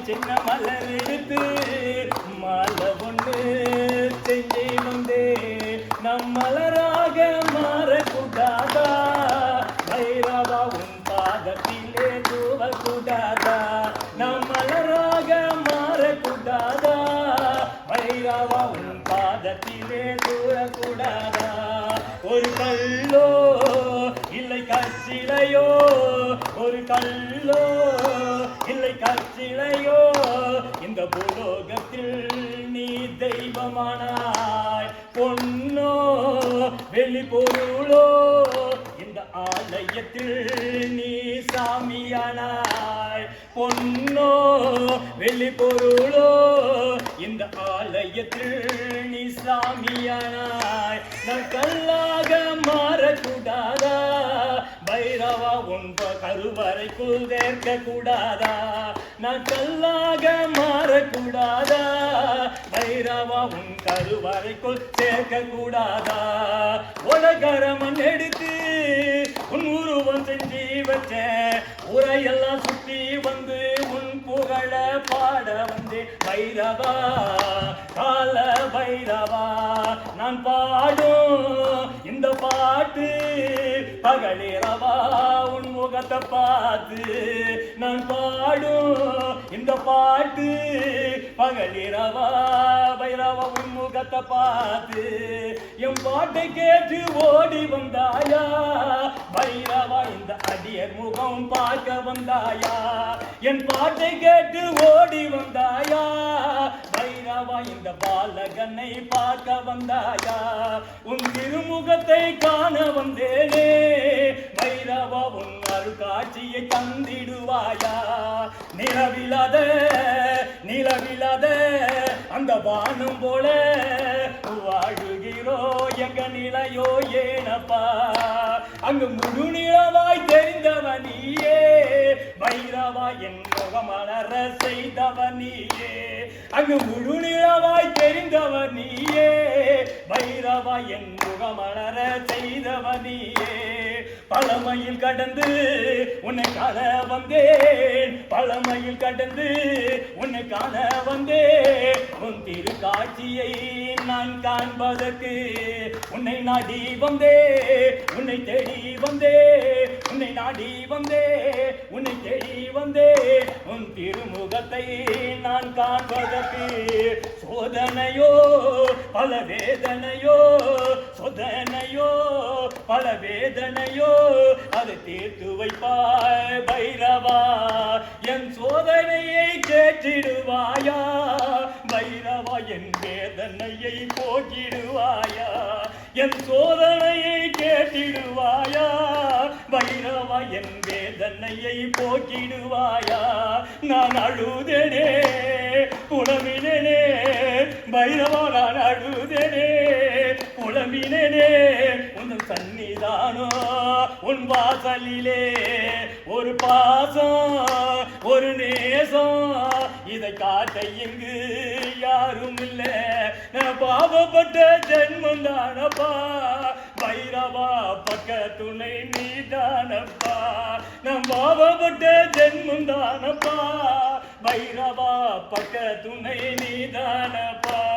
சின்ன மலர் எடுத்து மாலை ஒன்று செஞ்சு வந்தே. நம் மலராக மாறக்கூடாதா? பைரவா உன் பாதத்திலே தூவக்கூடாதா? நம் மலராக மாறக்கூடாதா? பைரவா உன் பாதத்திலே தூரக்கூடாதா ஒரு கல்லோ இல்லை கசிலையோ ஒரு கல்லோ இல்லை கச்சிலையோ இந்த பூலோகத்தில் நீ தெய்வமானாய். பொன்னோ வெளி பொருளோ இந்த ஆலயத்தில் நீ சாமியானாய். பொன்னோ வெளி பொருளோ இந்த ஆலயத்தில் நீ சாமியானாய். நான் கல்லாக உன்ப உன் ப- கூடாதா நான் கல்லாக மாறக்கூடாதா? பைரவா உன் கருவறைக்குள் சேர்க்க கூடாதா உலகரமன் எடுத்து உன் உருவம் செஞ்சு வச்சேன் உரையெல்லாம் சுத்தி வந்து உன் புகழ பாட வந்து பைரவா கால பைரவா நான் பாடும் இந்த பாட்டு பகலிரவா உன் முகத்தை பார்த்து நான் பாடும். இந்த பாட்டு பகலிரவா பைரவா உன் முகத்தை பார்த்து என் பாட்டை கேட்டு ஓடி வந்தாயா? பைரவா இந்த அடியர் முகம் பார்க்க வந்தாயா? என் பாட்டை கேட்டு ஓடி வந்தாயா? பைரவா இந்த பாலகனை பார்க்க வந்தாயா? உன் திருமுகத்தை காண வந்தேனே. வைரவா உன் அருகாட்சியை தந்திடுவாயா? நிலவிலாத நிலவிலாத அந்த வானம் போல வாழுகிறோ எங்க நிலையோ ஏனப்பா? அங்கு முழு நிலவாய் பைரவா என் முகமலர செய்தவன் நீயே. அங்கு முழு நிலவாய் தெரிந்தவன் நீயே. பைரவா என் முகமலர செய்தவன் நீயே. பழமையில் கடந்து உன்னை கல வந்தே பழமையில் கடந்து உன்னை காண வந்தே உன் திருக்காட்சியை நான் காண்பதற்கு உன்னை நாடி வந்தே உன்னை தேடி வந்தே உன்னை நாடி வந்தே உன்னை தேடி வந்தே உன் திருமுகத்தை நான் காண்பதற்கு சோதனையோ பல வேதனையோ சோதனையோ பல வேதனையோ அது தீர்த்து வைப்பாய் பைரவா. கேட்டிடுவாயா பைரவா என் வேதனையை போக்கிடுவாயா? என் சோதனையை கேட்டிடுவாயா? பைரவா என் வேதனையை போக்கிடுவாயா? நான் அழுதனே புலமினே பைரவா நான் அழுதனே புலமினே உன் சன்னிதானோ உன் வாசலிலே ஒரு பாசம் ஒரு நேசம். இதை காட்ட இங்கு யாரும் இல்ல. நான் பாவப்பட்ட ஜென்மம் தானப்பா. பைரவா பக்க துணை நீதானப்பா. நான் பாவப்பட்ட ஜென்மம் தானப்பா. பைரவா பக்க துணை நீதானப்பா.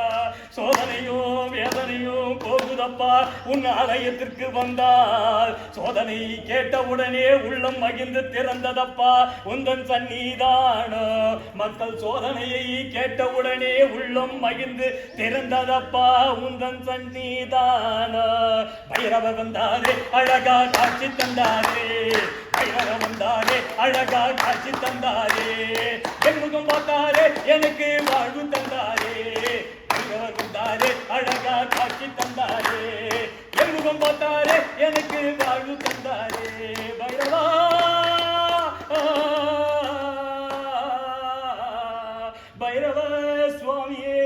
சோதனையோ வேதனையோ போகுதப்பா. உன் ஆலயத்திற்கு வந்தால் சோதனை கேட்டவுடனே உள்ளம் மகிழ்ந்து திறந்ததப்பா. உந்தன் சன்னிதானோ மக்கள் சோதனையை கேட்டவுடனே உள்ளம் மகிழ்ந்து திறந்ததப்பா. உந்தன் சன்னிதானோ பைரவ வந்தாரே அழகா காட்சி தந்தாரே. பைரவ வந்தாரே அழகா காட்சி தந்தாரே. என் முகம் பார்த்தாரே எனக்கு வாழ்வு தந்தாரே. கொடுத்தாரே அழகா காட்சி தந்தாரே. என் முகம் பார்த்தாரே பைரவ சுவாமியே!